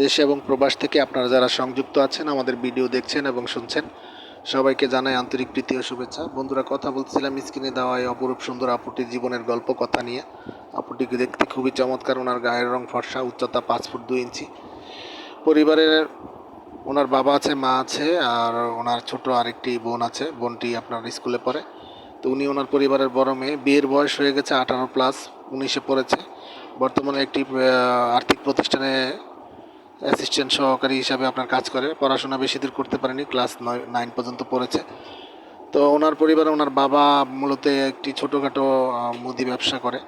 দেশ এবং প্রবাস থেকে আপনারা যারা সংযুক্ত আছেন, আমাদের ভিডিও দেখছেন এবং শুনছেন, সবাইকে জানাই আন্তরিক প্রীতি ও শুভেচ্ছা। বন্ধুরা, কথা বলছিলাম স্ক্রিনে দেওয়া এই অপরূপ সুন্দর আপুটির জীবনের গল্প কথা নিয়ে। আপুটিকে দেখতে খুবই চমৎকার, ওনার গায়ের রং ফর্সা, উচ্চতা পাঁচ ফুট দুই ইঞ্চি। পরিবারের ওনার বাবা আছে, মা আছে, আর ওনার ছোট আরেকটি বোন আছে, বোনটি আপনার স্কুলে পড়ে। তো উনি ওনার পরিবারের বড় মেয়ে। বিয়ের বয়স হয়ে গেছে আঠারো প্লাস, উনিশে পড়েছে। বর্তমানে একটি আর্থিক প্রতিষ্ঠানে অ্যাসিস্ট্যান্ট সহকারী হিসাবে আপনার কাজ করে। পড়াশোনা বেশি দূর করতে পারেনি, ক্লাস নয় নাইন পর্যন্ত পড়েছে। তো ওনার পরিবারে ওনার বাবা মূলত একটি ছোটোখাটো মুদি ব্যবসা করে।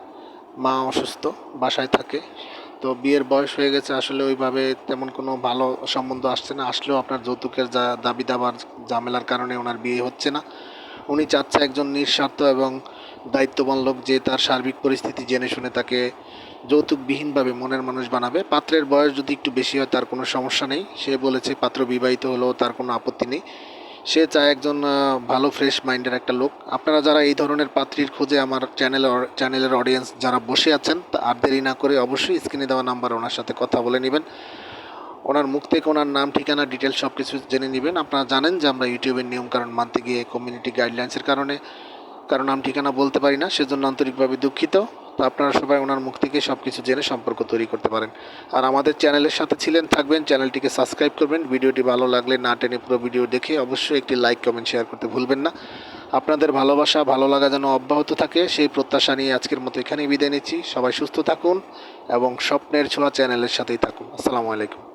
মা অসুস্থ, বাসায় থাকে। তো বিয়ের বয়স হয়ে গেছে, আসলে ওইভাবে তেমন কোনো ভালো সম্বন্ধ আসছে না। আসলেও আপনার যৌতুকের যা, দাবি দাবার ঝামেলার কারণে ওনার বিয়ে হচ্ছে না। উনি চাচ্ছে একজন নিঃস্বার্থ এবং দায়িত্ববান লোক যে তার সার্বিক পরিস্থিতি জেনে শুনে তাকে যৌতুকবিহীনভাবে মনের মানুষ বানাবে। পাত্রের বয়স যদি একটু বেশি হয়, তার কোনো সমস্যা নেই। সে বলেছে, পাত্র বিবাহিত হলেও তার কোনো আপত্তি নেই। সে চায় একজন ভালো ফ্রেশ মাইন্ডের একটা লোক। আপনারা যারা এই ধরনের পাত্রীর খোঁজে আমার চ্যানেল চ্যানেলের অডিয়েন্স যারা বসে আছেন, তা আর দেরি না করে অবশ্যই স্ক্রিনে দেওয়া নাম্বার ওনার সাথে কথা বলে নেবেন। ওনার মুখ থেকে ওনার নাম, ঠিকানা ডিটেলস সব কিছু জেনে নেবেন। আপনারা জানেন যে আমরা ইউটিউবের নিয়মকানুন মানতে গিয়ে কমিউনিটি গাইডলাইন্সের কারণে কারণ নাম, ঠিকানা বলতে পারি না, সেজন্য আন্তরিকভাবে দুঃখিত। তো আপনারা সবাই ওনার মুখ থেকে সব কিছু জেনে সম্পর্ক তৈরি করতে পারেন। আর আমাদের চ্যানেলের সাথে ছিলেন, থাকবেন, চ্যানেলটিকে সাবস্ক্রাইব করবেন। ভিডিওটি ভালো লাগলে না টেনে পুরো ভিডিও দেখে অবশ্যই একটি লাইক, কমেন্ট, শেয়ার করতে ভুলবেন না। আপনাদের ভালোবাসা, ভালো লাগা যেন অব্যাহত থাকে, সেই প্রত্যাশা নিয়ে আজকের মতো এখানেই বিদায় নিচ্ছি। সবাই সুস্থ থাকুন এবং স্বপ্নের ছোঁয়া চ্যানেলের সাথেই থাকুন। আসসালামু আলাইকুম।